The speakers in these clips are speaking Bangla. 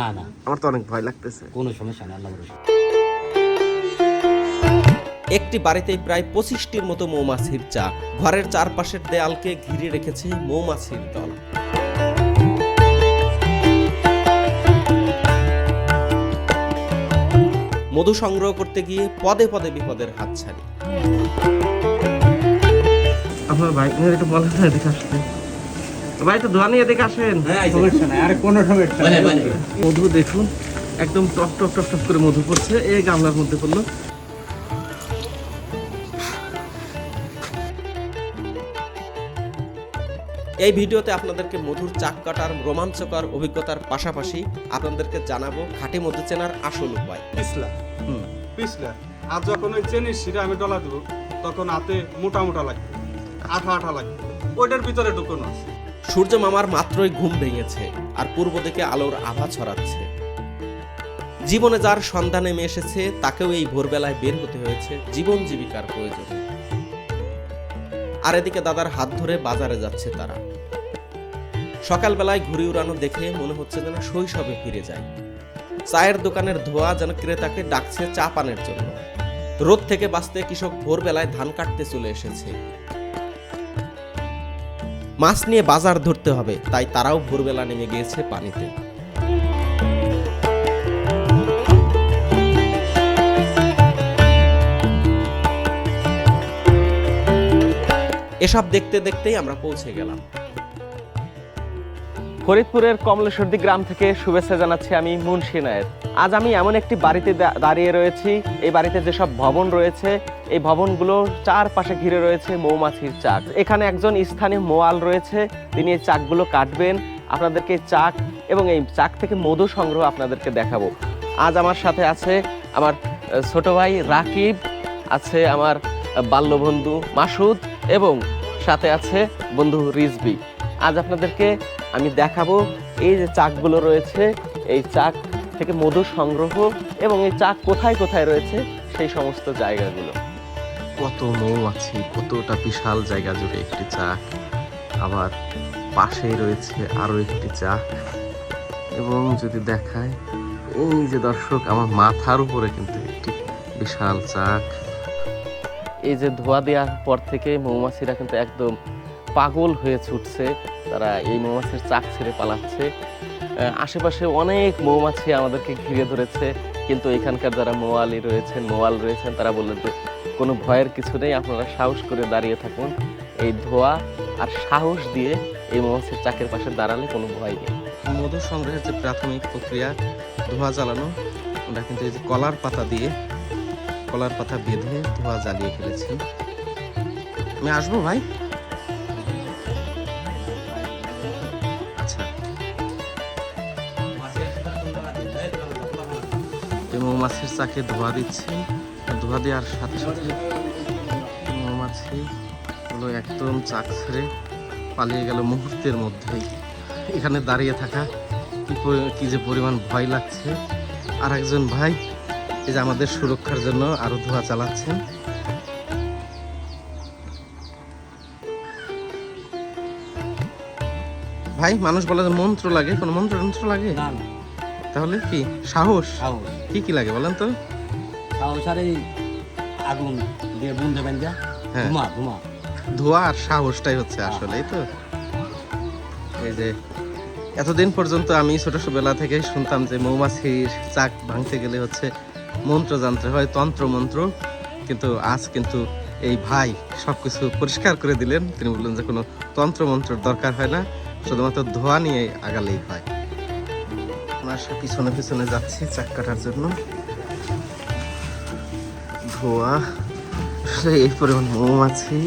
না না। আমার তো অনেক ভয় লাগতেছে। কোনো সমস্যা নেই আল্লাহ একটি বাড়িতেই প্রায় পঁচিশটির মতো মৌমাছির চাক। ঘরের চারপাশের দেয়ালকে ঘিরে রেখেছে মৌমাছির দল। মধু সংগ্রহ করতে গিয়ে পদে পদে বিপদের হাতছানি। আপনার বাইক নিয়ে একটু বলেন না এদিকে আসতে। ভাই তো ধোয়া নিয়ে এদিকে আসেন। সমস্যা নাই আর কোনো সমস্যা বলে, নাই। বলে। মধু দেখুন একদম টপ টপ টপ টপ করে মধু পড়ছে। এই গামলার মধ্যে পড়ল। এই ভিডিওতে আপনাদেরকে মধুর চাক কাটার রোমাঞ্চকর অভিজ্ঞতার পাশাপাশি আপনাদেরকে জানাব খাঁটি মধু চেনার আসল উপায়। পিছলা। হুম। পিছলা। আর যখন ওই চেনির শিরা আমি ডলা দেবো তখন হাতে মোটা মোটা লাগবে আঠা আঠা লাগবে। ওইটার ভিতরে ঢুকানো আছে। সূর্য মামার মাত্রই ঘুম ভেঙেছে আর পূর্ব দিকে আলোর আভা ছড়াচ্ছে। জীবনে যার সন্ধান নেমে এসেছে, তাকেও এই ভোরবেলায় বের হতে হয়েছে জীবন জীবিকার প্রয়োজনে। আর এদিকে দাদার হাত ধরে বাজারে যাচ্ছে তারা। সকালবেলায় ঘুরি উড়ানো দেখে মনে হচ্ছে যেন শৈশবে ফিরে যায়। চায়ের দোকানের ধোয়া যেন ক্রেতাকে ডাকছে চা পানের জন্য। রোদ থেকে বাঁচতে কৃষক ভোরবেলায় ধান কাটতে চলে এসেছে। মাছ নিয়ে বাজার ধরতে হবে, তাই তারাও ভোরবেলা নেমে গিয়েছে পানিতে। এসব দেখতে দেখতেই আমরা পৌঁছে গেলাম। ফরিদপুরের কমলেশ্বরদী গ্রাম থেকে শুভেচ্ছা জানাচ্ছি আমি মুন্সি নায়ের। আজ আমি এমন একটি বাড়িতে দাঁড়িয়ে রয়েছি, এই বাড়িতে যেসব ভবন রয়েছে এই ভবনগুলো চারপাশে ঘিরে রয়েছে মৌমাছির চাক। এখানে একজন স্থানীয় মোয়াল রয়েছে, তিনি এই চাকগুলো কাটবেন। আপনাদেরকে চাক এবং এই চাক থেকে মধু সংগ্রহ আপনাদেরকে দেখাবো। আজ আমার সাথে আছে আমার ছোট ভাই রাকিব, আছে আমার বাল্যবন্ধু মাসুদ এবং সাথে আছে বন্ধু রিজবি। আজ আপনাদেরকে আমি দেখাবো এই যে চাকগুলো রয়েছে, এই চাক থেকে মধু সংগ্রহ এবং এই চাক কোথায় কোথায় রয়েছে সেই সমস্ত জায়গাগুলো। কত মৌমাছি কতটা বিশাল জায়গা জুড়ে একটি চাক। আবার পাশেই রয়েছে আরও একটি চাক। এবং যদি দেখায়, এই যে দর্শক, আমার মাথার উপরে কিন্তু একটি বিশাল চাক। এই যে ধোয়া দেওয়ার পর থেকে মৌমাছিরা কিন্তু একদম পাগল হয়ে ছুটছে। তারা এই মৌমাছির চাক ছেড়ে পালাচ্ছে। আশেপাশে অনেক মৌমাছি আমাদেরকে ঘিরে ধরেছে। কিন্তু এখানকার যারা মোয়ালি রয়েছেন, মোয়াল রয়েছেন, তারা বললেন যে কোনো ভয়ের কিছু নেই, আপনারা সাহস করে দাঁড়িয়ে থাকুন। এই ধোয়া আর সাহস দিয়ে এই মৌমাছির চাকের পাশে দাঁড়ালে কোনো ভয় নেই। মধু সংগ্রহের যে প্রাথমিক প্রক্রিয়া, ধোঁয়া জ্বালানো, আমরা কিন্তু এই যে কলার পাতা দিয়ে, কলার পাতা বেঁধে ধোঁয়া জ্বালিয়ে ফেলেছি। আমি আসব ভাই? আচ্ছা। মৌমাছির চাকে ধোয়া দিচ্ছি। ধোয়া দেওয়ার সাথে সাথে মৌমাছি গুলো একদম চাক ছেড়ে পালিয়ে গেল মুহূর্তের মধ্যেই। এখানে দাঁড়িয়ে থাকা কি যে পরিমাণ ভয় লাগছে। আর একজন ভাই এই যে আমাদের সুরক্ষার জন্য আরও ধোয়া চালাচ্ছেন ভাই মানুষ বলে যে মন্ত্র লাগে। কোনো মন্ত্র মন্ত্র লাগে তাহলে কি? সাহস? সাহস। কি কি লাগে বলেন তো? সাহস আর এই আগুন দিয়ে হ্যাঁ। ধুমা ধুমা ধোয়া আর সাহসটাই হচ্ছে আসলে এই তো। এই যে এতদিন পর্যন্ত আমি ছোট ছোট বেলা থেকে শুনতাম যে মৌমাছির চাক ভাঙতে গেলে হচ্ছে মন্ত্র জানতে হয় তন্ত্র মন্ত্র কিন্তু আজ কিন্তু এই ভাই সবকিছু পরিষ্কার করে দিলেন। তিনি বললেন যে কোনো তন্ত্র মন্ত্রের দরকার হয় না শুধুমাত্র ধোয়া নিয়ে আগালেই হয়। ওনার পিছনে পিছনে যাচ্ছি চাক কাটার জন্য। ধোয়া আসলে এই পরিমাণ মৌমাছি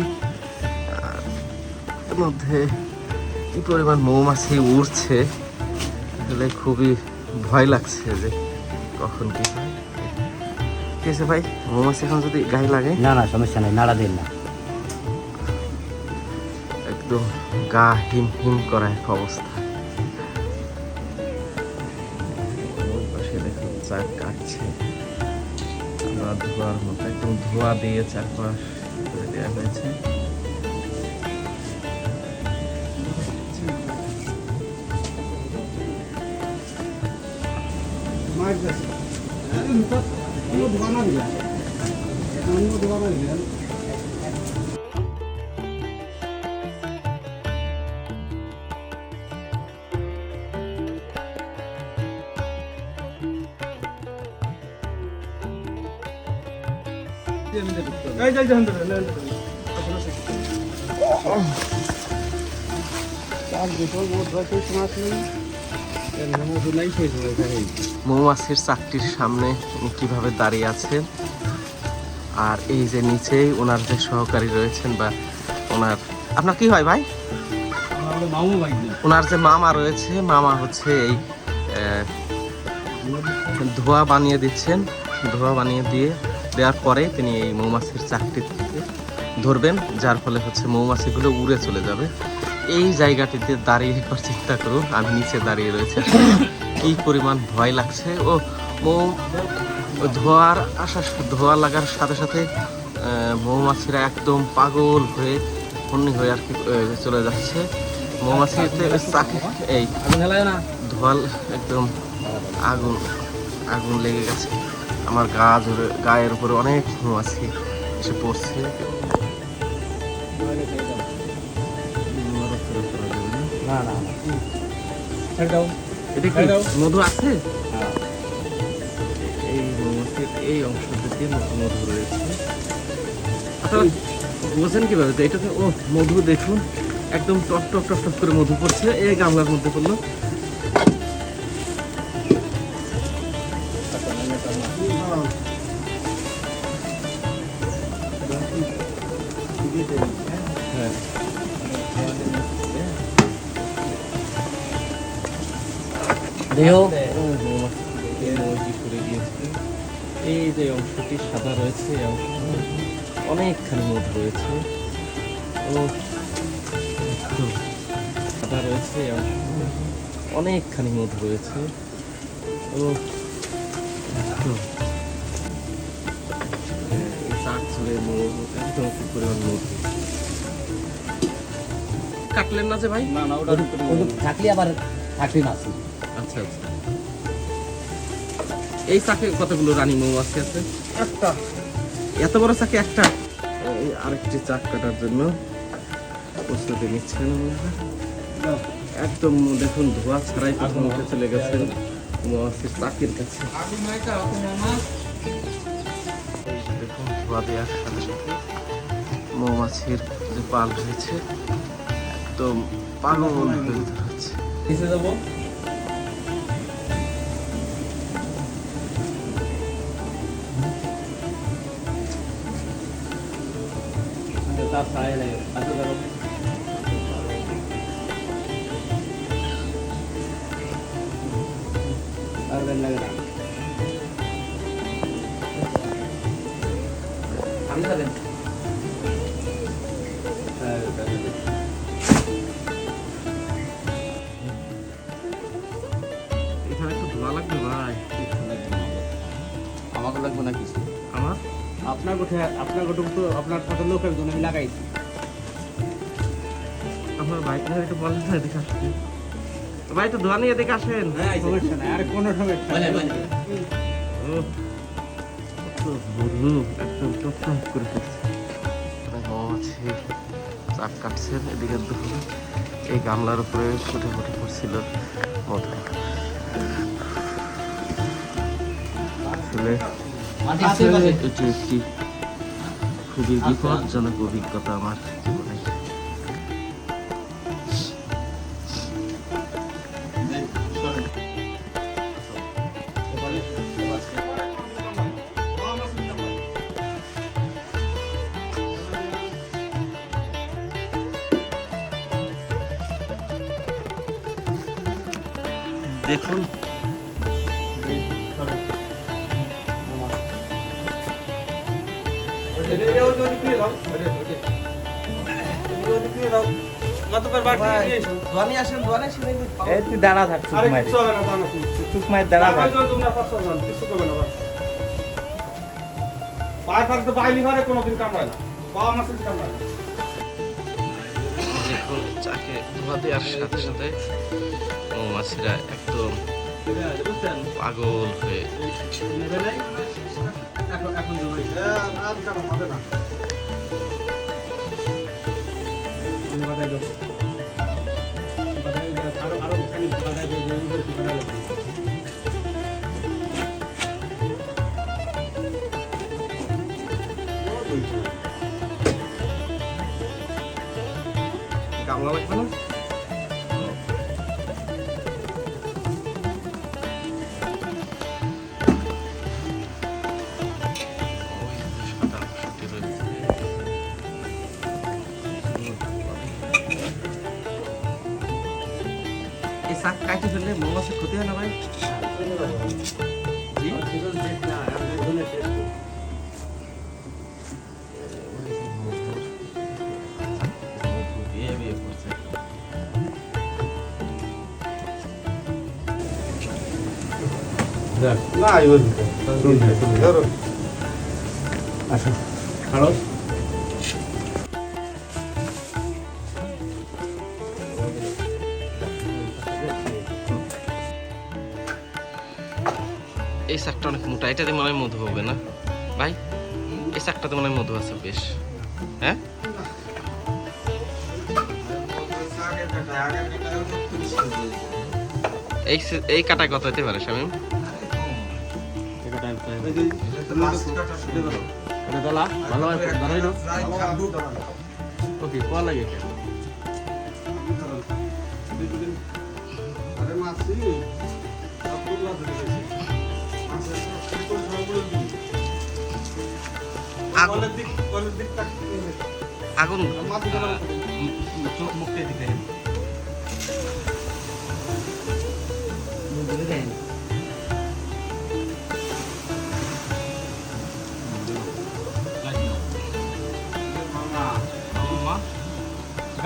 এর মধ্যে কি পরিমাণ মৌমাছি উড়ছে। আসলে খুবই ভয় লাগছে যে কখন কি ঠিক আছে ভাই মৌমাছি এখন যদি গায়ে লাগে। না না সমস্যা নেই নাড়া দিন না। একদম গা হিম হিম করা এক অবস্থা। করার মতো একদম ধোয়া দিয়ে চারপাশ করে দেওয়া হয়েছে। ধোয়া মৌমাছির চাকটির সামনে কীভাবে দাঁড়িয়ে আছেন? আর এই যে নিচেই ওনার যে সহকারী রয়েছেন বা ওনার আপনার কি হয় ভাই? ওনার যে মামা রয়েছে মামা হচ্ছে এই ধোয়া বানিয়ে দিচ্ছেন। ধোয়া বানিয়ে দিয়ে দেওয়ার পরে তিনি এই মৌমাছির চাকটি ধরবেন যার ফলে হচ্ছে মৌমাছিগুলো উড়ে চলে যাবে। এই জায়গাটিতে দাঁড়িয়ে একবার চিন্তা করুন আমি নিচে দাঁড়িয়ে রয়েছে। কি পরিমাণ ভয় লাগছে। ও মৌ ধোয়ার আসার ধোয়া লাগার সাথে সাথে মৌমাছিরা একদম পাগল হয়ে হন্যি হয়ে আর কি চলে যাচ্ছে। মৌমাছিতে চাকরি এই ধোয়াল একদম আগুন আগুন লেগে গেছে। আমার গা জুড়ে গায়ের উপরে অনেক মৌমাছি এসে পড়ছে। এটা কি মধু আছে? হ্যাঁ। এই মৌমাছির এই অংশটিতে মধু রয়েছে। আপনারা বোঝেন কীভাবে তো ও মধু দেখুন একদম টপ টপ টপ টপ করে মধু পড়ছে এই গামলার মধ্যে পড়ল। এই যে অংশটি সাদা রয়েছে এই অংশটি অনেকখানি মধু রয়েছে। ও একটু সাদা রয়েছে এই অংশটি অনেকখানি মধু রয়েছে মধু কাটলেন না যে ভাই? না না ওটা থাকলে আবার থাকলে না আচ্ছা আচ্ছা এই চাকে কতগুলো রানী মৌমাছি আছে? একটা। এত বড় চাকে একটা? এই আরেকটি চাক কাটার জন্য প্রস্তুতি নিচ্ছেন একদম দেখুন ধোয়া ছাড়াই প্রথম উঠে চলে গেছেন মৌমাছির চাকের কাছে। দেখুন ধোয়া দেওয়ার সাথে সাথে মৌমাছির যে পাল রয়েছে একদম পাগল হয়ে যাচ্ছে নিচে যাব? আচ্ছা না আমি হ্যাঁ এখানে একটু ধোয়া লাগবে ভাই। আমাকে লাগবে না কিছু? আমার? আপনার কোঠে আপনার কোঠে তো আপনার সাথে লোক একজন আমি লাগাইছি। আমার বাইক না একটু বলেন না এদিকে আসতে। ভাই নিয়ে এদিকে আসেন। সমস্যা নাই আর কোনো সমস্যা নাই। বলু একদম টপ করে ফেলছে মৌমাছি কাটছেন এদিকে এই গামলার উপরে ফুটে ফুটে পড়ছিল মধু আসলে মাটি আছে পাশে এটি একটি খুবই বিপজ্জনক অভিজ্ঞতা আমার। দেখুন। দাঁড়া থাক তুমি। দাঁড়া থাক। পায়ে থাকতে বাইলি ঘরে কোনোদিন কামড়ায় না। বাবা মাসের কামড়ায় না। চাকে ধোয়া দেওয়ার সাথে সাথে মৌমাছিরা একদম পাগল হয়ে আরও আরও আরও খালি বাদাই দাও বাদাই দাও গামলা লাগবে না এই শাক কাটি ফেললে মৌমাছির ক্ষতি হয় না ভাই না এবার ধরো। আসো। হ্যালো এই শাকটা অনেক মোটা এটাতে মনে হয় মধু হবে না? ভাই এই শাকটাতে মনে হয় মধু আছে বেশ। হ্যাঁ? এই কাটা কত হতে পারে শামিম। এটা দলা ভালো ধরাই দাও ওকে কোয়া লাগে আরে মাছি আব্দুল্লাহ ধরে গেছে দিই আগুন। কলের দিক কলের দিক তাক আগুন চোখ মুখে দিতে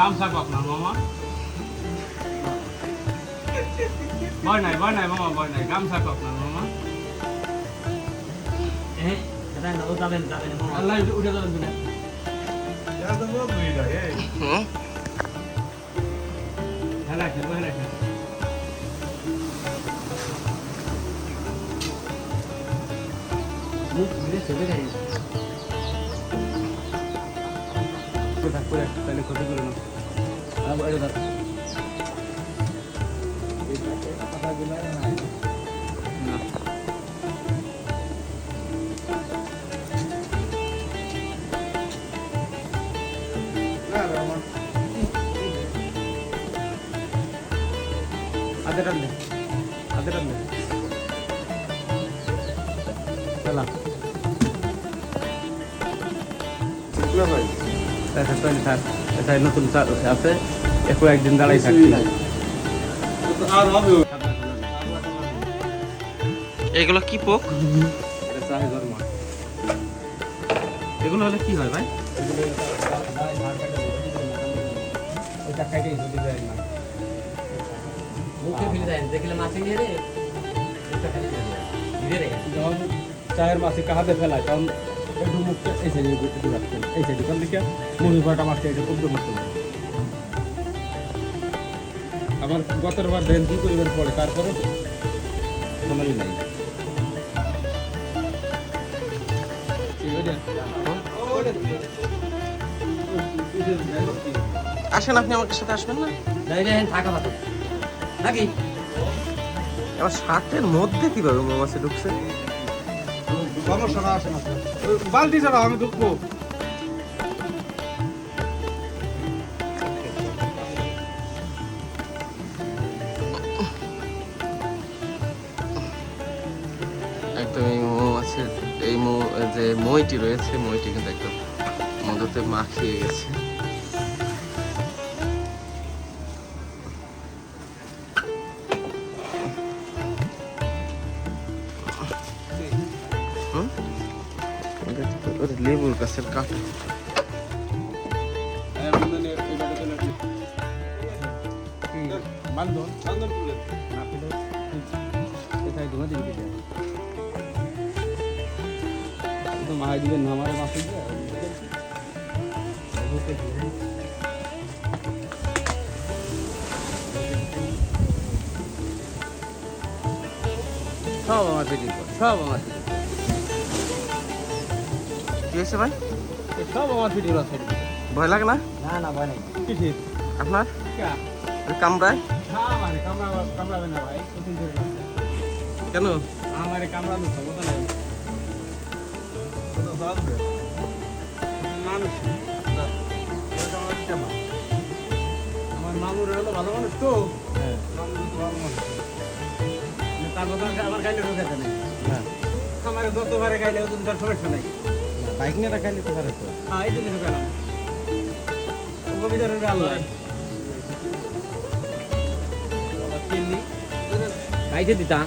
দেন গামছা কপ না মামা ভয় নাই ভয় নাই মামা ভয় নাই গামছা কপ না মামা আল্লাহ উঠে যাবেন তুমি হুম হ্যাঁ রাখেন হ্যাঁ রাখেন মুখ ধীরে চেপে দেয় করে তাহলে ক্ষতি করে না। এটা থাক এটা নতুন আছে একো একদিন দাঁড়াই থাকবি। আর হবে এগুলো কি পোক? এগুলো হলে কি হয় ভাই? চায়ের মাছি কাহাতে ফেলায়? তখন একটু মুখটা এই সাইডে একটু রাখতেন এই সাইডে কারণ দেখে মুখে কয়টা মাছটা এটা কমতে আমার গতের বার দেন কি করিবেন পরে তারপরে নাই আসেন আপনি আমার সাথে আসবেন না? থাকা নাকি? আমার শার্টের মধ্যে কীভাবে মৌমাছি ঢুকছে? সমস্যা না আসে না ওই বালতি ছাড়া আমি ঢুকবো একদম এই মৌমাছির এই মৌ, যে মইটি রয়েছে, মইটি কিন্তু একদম মধুতে মাখিয়ে গেছে। লেবুর গাছের কেটে তো মাহাই দিবেন না আমার মাছ সব আমার সব আমার কি হয়েছে ভাই? সব আমার ফিটিং আছে ভয় লাগে না? না না ভয় নাই। কিসের আপনার? কা? ওই কামড়ায় মানে কামড়া কামড়াবে না ভাই কঠিন ধরে না কেন? আমারে কামড়ানো ক্ষমতা নাই। মানুষ আমার মামুর হলো ভালো মানুষ তো। তার কথা আমার গাইলে ঢোকাতে নেই। হ্যাঁ। আমার যতবারে গাইলে ওদের তার সমস্যা নাই। বাইক নিয়ে রাখাইলে তো পারে তো হ্যাঁ এই জন্য ঢোকালাম কবিতার বাইকে দিতাম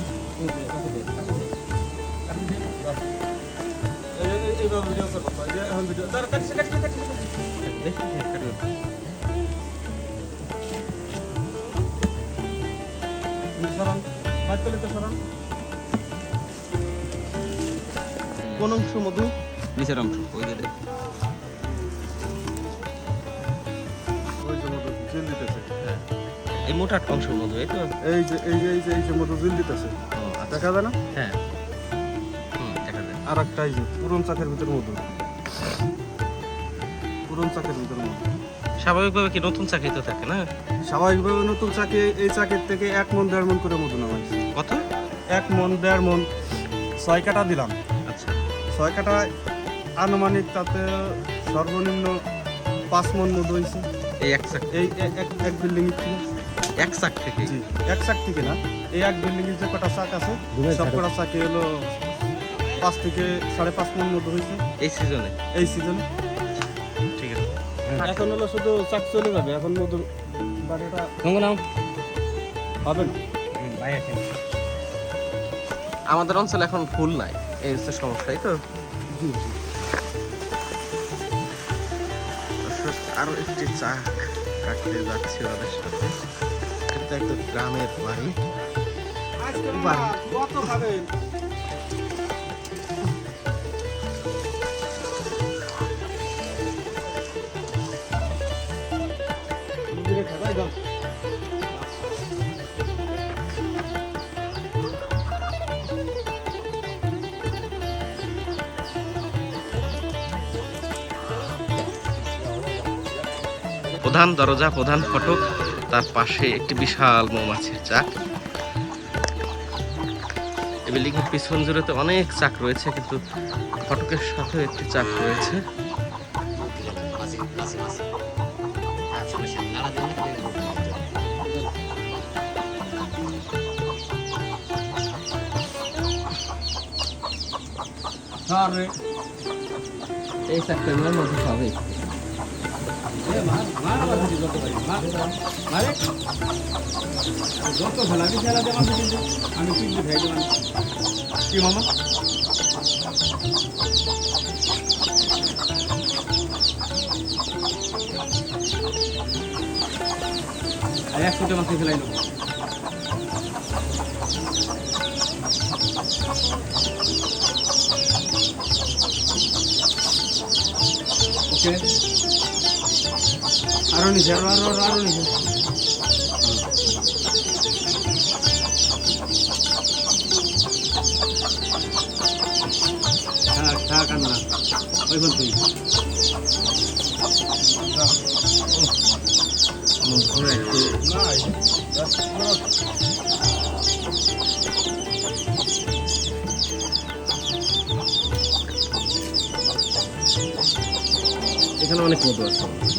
কোন অংশ মধু? নিচের অংশ ওই যে দেখ। ওই যে মধু জিল দিতেছে এই মোটা অংশ মধু এই তো। এই যে এই যে এই যে এই যে মধু জিল দিতেছে। আচ্ছা। দেখা যায় না? হ্যাঁ। হুম দেখা যায়। আর একটা এই যে পুরন চাকের ভিতর মধু পুরন চাকের ভিতর মধু স্বাভাবিকভাবে কি নতুন চাকরি তো থাকে না? স্বাভাবিকভাবে নতুন চাকে এই চাকের থেকে এক মন দেড় মন করে মধু নামাইছে কত? এক মন দেড় মন। ছয় কাটা দিলাম। আচ্ছা। ছয় কাটায় আনুমানিক তাতে সর্বনিম্ন পাঁচ মন মধু হয়েছে। এই এক চাক এই এক এক বিল্ডিং থেকে। এক চাক থেকে? জি এক চাক থেকে না। এই এক বিল্ডিং এর যে কটা চাক আছে সব কটা চাকে হলো পাঁচ থেকে সাড়ে পাঁচ মন মধু হয়েছে। এই সিজনে এই সিজনে ঠিক আছে। এখন হলো শুধু চাক চলে যাবে এখন বাড়িটা সঙ্গ নাও হবে না। আমাদের অঞ্চলে এখন ফুল নাই এই হচ্ছে সমস্যাই তো? জি জি। আরও একটি চা কাটতে যাচ্ছি ওদের সাথে। এটা একটা গ্রামের বাড়ি। খাবেন প্রধান দরজা, প্রধান ফটক, তার পাশে একটি বিশাল মৌমাছির চাক। এই বিল্ডিং এর পিছন জুড়ে তো অনেক চাক রয়েছে, কিন্তু ফটকের সাথে একটি চাক রয়েছে। এই সেপ্টেম্বরের মধ্যে সবই যত ফেলাবি ফেলা দেওয়া কিন্তু আমি কিন্তু ভেঙে দিলাম কি মামা আর এক ফুটে মাছ ফেলাই নেব ওকে আরও নিচে আরও আরও আরও নিচে থাক থাক না ওই বল তুই মধুর একটু এখানে অনেক মধু আছে।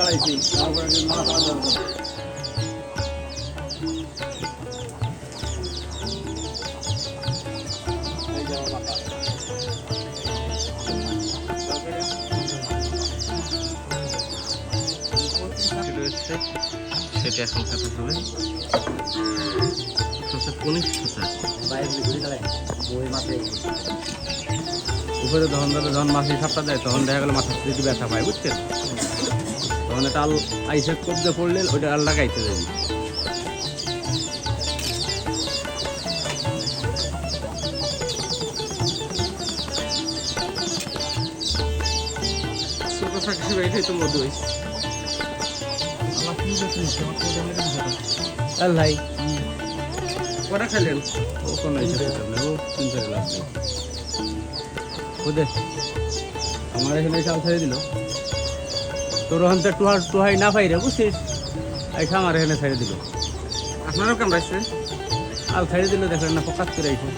দাঁড়াইছি তারপরে মাথা খারাপ যাবে সেটা এখন কাটা হবে। উপরে যখন ধরো যখন মাছের সাপটা দেয় তখন দেখা গেলো মাথার যদি ব্যথা পায় বুঝছেন? এটা আল আইসে কবজে পড়লে ওইটা আল লাগাইতে যাবি তো মধু হয়েছে কটা খেলেন? ও কোনো হিসেবে ও তিন চার গ্লাস ওদের আমার এখানে চাল ছেড়ে দিল। তোর ওখান থেকে টুহার টুহাই না পাই রে বুঝছিস? এইসা আমার এখানে ছেড়ে দিল। আপনারও কামড়াইছে আর ছেড়ে দিল দেখেন না ফকাত করে আইসো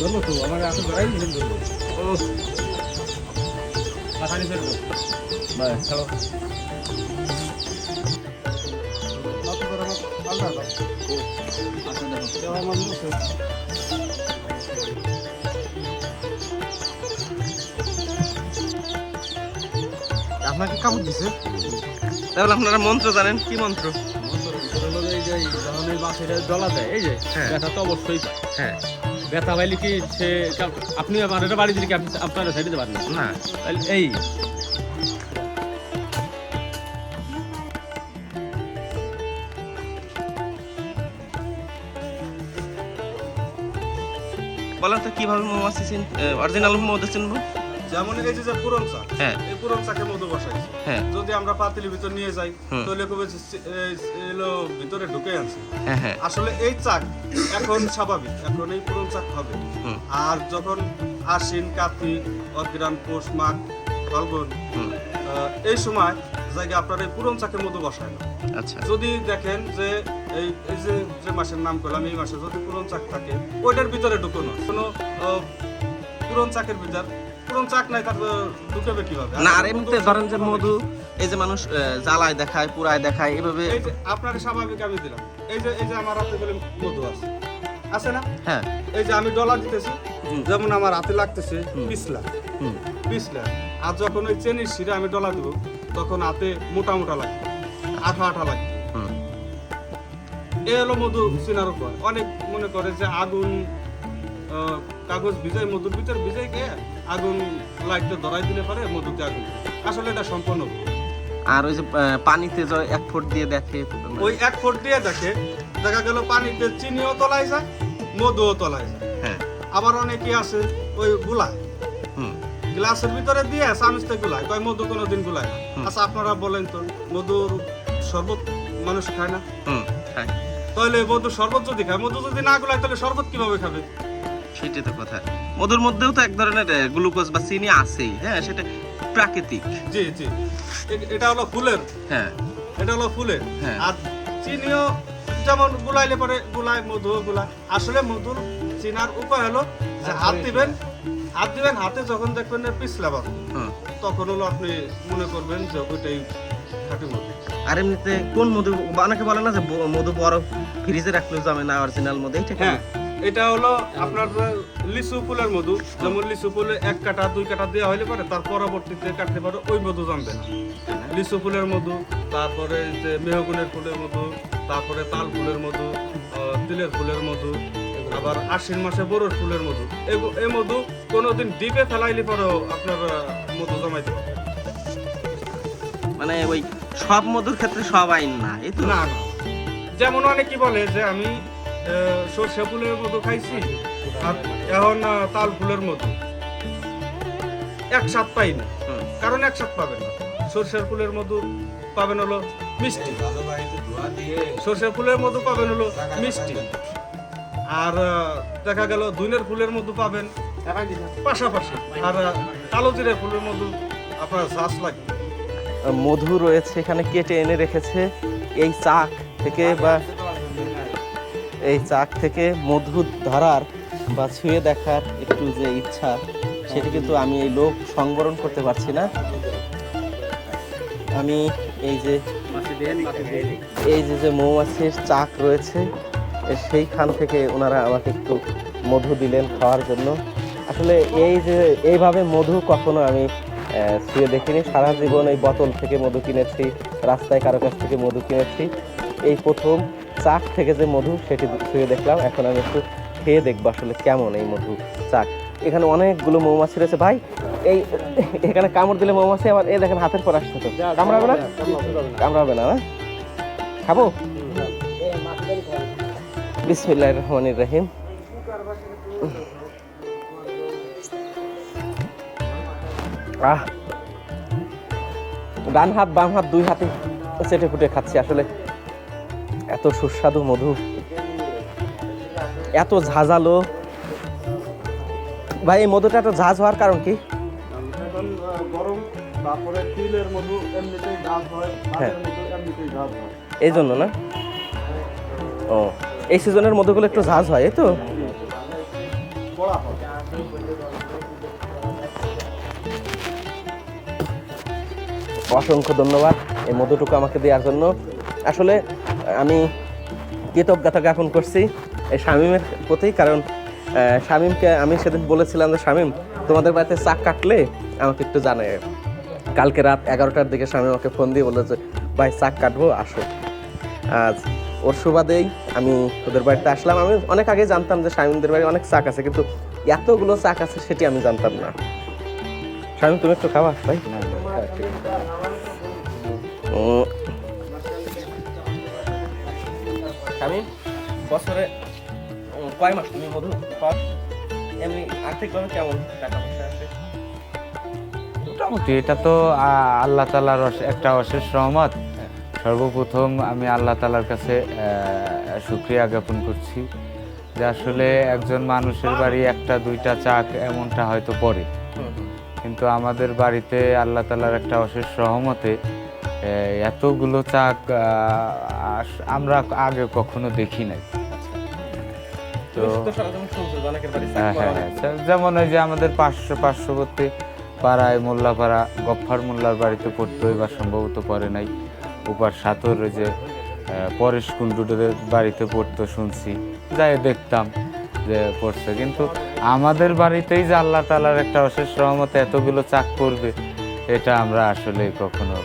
ধরবো তো আমার এখন ধরাই দিলেন ধরবো। ও। মাথা নিচে। বাই, চলো। আচ্ছা, দেখো। আমার মুখে। আপনাকে কামড় দিছে। তাহলে আপনারা মন্ত্র জানেন কি মন্ত্র? দেয় এই যে হ্যাঁ। ব্যথা তো অবশ্যই পায় হ্যাঁ। ব্যথা পাইলে কি সে আপনি আমার এটা বাড়ি দিলে কি আপনি আপনারা ছেড়ে পারেন না। না তাহলে এই। বলেন তো কীভাবে মৌমাছি অরিজিনাল মধু চিনবো? যেমন এই যে পুরন চাক হ্যাঁ। এই পুরন চাকে মধু বসাইছে? হ্যাঁ। যদি আমরা পাতিলের ভিতর নিয়ে যাই তাহলে কবে এলো ভিতরে ঢুকে আনছে। হ্যাঁ আসলে এই চাক এখন স্বাভাবিক এখন এই পুরন চাক হবে। আর যখন আশ্বিন কার্তিক অগ্রাণ পৌষ মাঘ ফাল্গুন এই সময় জায়গায় আপনার এই পুরন চাকে মধু বসায় না। আচ্ছা। যদি দেখেন যে এই এই যে যে মাসের নাম করলাম এই মাসে যদি পুরন চাক থাকে ওইটার ভিতরে ঢুকোনো কোনো পুরন চাকের ভিতর পুরন চাক নাই তার আহ, ঢুকাবে কীভাবে? না আর এমনিতে ধরেন যে মধু এই যে মানুষ জ্বালায় দেখায় পুরায় দেখায় এভাবে এই যে আপনার স্বাভাবিক আমি দিলাম। এই যে এই যে আমার হাতে বলে মধু আছে। আছে না? হ্যাঁ। এই যে আমি ডলার দিতেছি যেমন আমার হাতে লাগতেছে পিছলা। পিছলা। আর যখন ওই চেনির শিরা আমি ডলা দেবো তখন হাতে মোটা মোটা লাগে আঠা আঠা লাগে হুম। এ হলো মধু চিনার উপায় অনেক মনে করে যে আগুন কাগজ ভিজাই মধুর ভিতর ভিজাই গিয়ে আগুন লাইটে ধরাই দিলে পারে মধুতে আগুন। আসলে এটা সম্পূর্ণ আর ওই যে পানিতে এক ফুট দিয়ে দেখে ওই এক ফুট দিয়ে দেখে দেখা গেল পানিতে চিনিও তলায় যায় মধুও তলায় যায়। হ্যাঁ। আবার অনেকে আছে ওই গুলায়। হুম। গ্লাসের ভিতরে দিয়ে চামচতে গুলায় কয় মধু কোনোদিন গুলায় না। আচ্ছা আপনারা বলেন তো মধুর শরবত মানুষ খায় না? হুম হ্যাঁ তাহলে মধু শরবত যদি খায় মধু যদি না গুলায় তাহলে শরবত কীভাবে খাবে? সেটাই তো কথা। মধুর মধ্যেও তো এক ধরনের গ্লুকোজ বা চিনি আছেই হ্যাঁ সেটা প্রাকৃতিক। জি জি। এটা হলো ফুলের। হ্যাঁ। এটা হলো ফুলের। হ্যাঁ। আর চিনিও যেমন গুলাইলে পরে গুলায় মধু গুলা আসলে মধুর চিনার উপায় হলো যে হাত দিবেন হাত দিবেন হাতে যখন দেখবেন পিছলা বাঁধবে তখন হলো আপনি মনে করবেন যে ওইটাই খাঁটি মধু। আর এমনিতে কোন মধু অনেকে বলে না যে মধু বরফ ফ্রিজে রাখলেও জমে না অরিজিনাল মধু এটা? হ্যাঁ। এটা হলো আপনার লিচু ফুলের মধু। যেমন লিচু ফুলে এক কাটা দুই কাটা দেওয়া হইলে পারে তার পরবর্তীতে কাটতে পারে ওই মধু জমবে না। লিচু ফুলের মধু তারপরে যে মেহগুনের ফুলের মধু তারপরে তাল ফুলের মধু তিলের ফুলের মধু আবার আশ্বিন মাসে বড়োর ফুলের মধু। এই মধু কোনোদিন ডিপে ফেলাইলে পরেও আপনার মধু জমাইতে মানে ওই সব মধুর ক্ষেত্রে সব আইন না এই তো না। যেমন অনেকে বলে যে আমি সর্ষে ফুলের মধু খাইছি। আর এখন তাল ফুলের মধু এক স্বাদ পাই না। কারণ এক স্বাদ পাবেন না। সর্ষের ফুলের মধু পাবেন হলো মিষ্টি। সর্ষের ফুলের মধু পাবেন হলো মিষ্টি। আর দেখা গেল দুইনের ফুলের মধু পাবেন। পাশাপাশি। আর কালো জিরের ফুলের মধু আপনার শ্বাস লাগবে। মধু রয়েছে এখানে কেটে এনে রেখেছে। এই চাক থেকে বা এই চাক থেকে মধু ধরার বা ছুঁয়ে দেখার একটু যে ইচ্ছা, সেটি কিন্তু আমি এই লোক সংবরণ করতে পারছি না। আমি এই যে এই যে যে মৌমাছির চাক রয়েছে সেইখান থেকে ওনারা আমাকে একটু মধু দিলেন খাওয়ার জন্য। আসলে এই যে, এইভাবে মধু কখনো আমি ছুঁয়ে দেখিনি। সারা জীবন এই বোতল থেকে মধু কিনেছি, রাস্তায় কারও কাছ থেকে মধু কিনেছি। এই প্রথম চাক থেকে যে মধু সেটি ছুঁয়ে দেখলাম। এখন আমি একটু খেয়ে দেখব আসলে কেমন এই মধু চাক। এখানে অনেকগুলো মৌমাছি রয়েছে। ভাই এই এখানে কামড় দিলে মৌমাছি আবার এই দেখেন হাতের পর আসছে তো। কামড়াবে না? কামড়াবে না না? খাব? বিসমিল্লাহ রহমানির রহিম। আহ। ডান হাত বাম হাত দুই হাতে চেটে ফুটে খাচ্ছি আসলে। এত সুস্বাদু মধু এত ঝাঁঝালো। ভাই এই মধুটা এত ঝাঁঝ হওয়ার কারণ কি? গরম তারপরে তিলের মধু এমনিতেই গাছ হয়। এমনিতেই এই জন্য না? ও এই সিজনের মধুগুলো একটু ঝাঁঝ হয় এই তো? অসংখ্য ধন্যবাদ এই মধুটুকু আমাকে দেওয়ার জন্য। আসলে আমি কৃতজ্ঞতা জ্ঞাপন করছি এই শামীমের প্রতি কারণ শামীমকে আমি সেদিন বলেছিলাম যে শামীম তোমাদের বাড়িতে চাক কাটলে আমাকে একটু জানে কালকে রাত এগারোটার দিকে শামীম আমাকে ফোন দিয়ে বলেছে ভাই চাক কাটবো আসো। আজ ওর সুবাদেই আমি ওদের বাড়িতে আসলাম। আমি অনেক আগে জানতাম যে শামীমদের বাড়ি অনেক চাক আছে কিন্তু এতগুলো চাক আছে সেটি আমি জানতাম না। শামীম তুমি একটু খাওয়া ভাই। শামীম বছরে কয় মাস তুমি মধু পাও? এমনি আর্থিকভাবে কেমন টাকা পয়সা আছে? মোটামুটি এটা তো আল্লাহ তালার একটা অশেষ রহমত। সর্বপ্রথম আমি আল্লাহ তালার কাছে সুক্রিয়া জ্ঞাপন করছি যে আসলে একজন মানুষের বাড়ি একটা দুইটা চাক এমনটা হয়তো পড়ে। কিন্তু আমাদের বাড়িতে আল্লাহ তালার একটা অশেষ রহমতে এতগুলো চাক আমরা আগে কখনো দেখি নাই। তো হ্যাঁ হ্যাঁ হ্যাঁ। যেমন ওই যে আমাদের পাঁচশো পার্শ্ববর্তী পাড়ায় মোল্লাপাড়া গফ্ফার মোল্লার বাড়িতে পড়তো এবার সম্ভবত পড়ে নাই। উপার সাতর ওই যে পরেশ কুণ্ডুদের বাড়িতে পড়তো শুনছি। যাই দেখতাম যে পড়ছে। কিন্তু আমাদের বাড়িতেই যে আল্লাহ তালার একটা অশেষ রহমতে এতগুলো চাক করবে এটা আমরা আসলে কখনো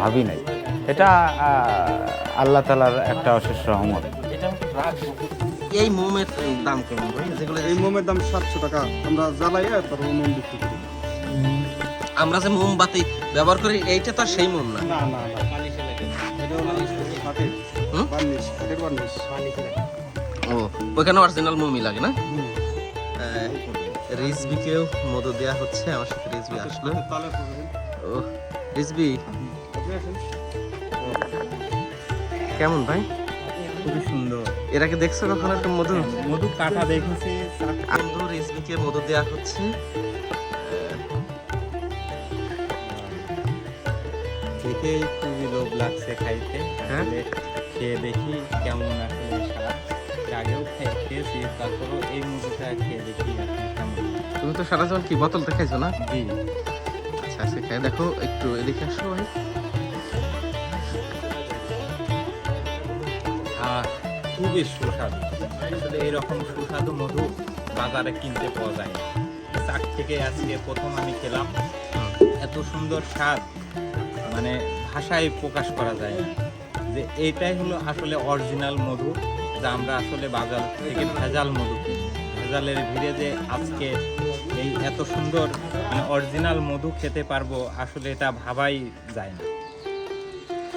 ভাবি নাই। এটা আল্লাহ তালার একটা অশেষ রহমত। এই মোমের দাম কেমন যেগুলো এই মোমের দাম সাতশো টাকা। আমরা জ্বালাই তারপর মোম বিক্রি করি। আমরা যে মোমবাতি ব্যবহার করি এইটা তো আর সেই মোম না। ও ওইখানে অরিজিনাল মোমই লাগে না? রিজবিকেও মধু দেওয়া হচ্ছে। আমার সাথে রিজবি আসলো। ও রিজবি কেমন ভাই? খুবই সুন্দর। আগে দেখছ কখনো একটা মধু? মধু কাটা দেখেছি বন্ধু রিজবিকে মধু দেওয়া হচ্ছে। দেখে খুবই লোভ লাগছে খাইতে। হ্যাঁ? খেয়ে দেখি কেমন আসলে স্বাদ। আগেও খেয়ে- খেয়েছি তারপরেও এই মধুটা খেয়ে দেখি কেমন। তুমি তো সারা জীবন কি বোতলটা খাইছো না? জি। আচ্ছা খাই দেখো একটু এদিকে আসো ভাই। খুবই সুস্বাদু। আসলে এরকম সুস্বাদু মধু বাজারে কিনতে পাওয়া যায় না। চাক থেকে আজকে প্রথম আমি খেলাম। এত সুন্দর স্বাদ মানে ভাষায় প্রকাশ করা যায় না। যে এইটাই হলো আসলে অরিজিনাল মধু, যা আমরা আসলে বাজার থেকে ভেজাল মধু ভেজালের ভিড়ে যে আজকে এই এত সুন্দর মানে অরিজিনাল মধু খেতে পারব, আসলে এটা ভাবাই যায় না।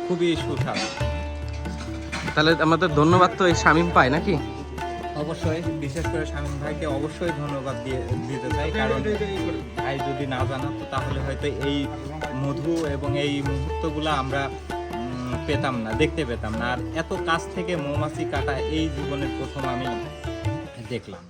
খুবই সুস্বাদু। তাহলে আমাদের ধন্যবাদ তো এই শামিম পায় নাকি? অবশ্যই, বিশেষ করে শামীম ভাইকে অবশ্যই ধন্যবাদ দিয়ে দিতে চাই, কারণ ভাই যদি না জানাতো, তাহলে হয়তো এই মধু এবং এই মুহূর্তগুলো আমরা পেতাম না, দেখতে পেতাম না। আর এত কাছ থেকে মৌমাছি কাটা এই জীবনের প্রথম আমি দেখলাম।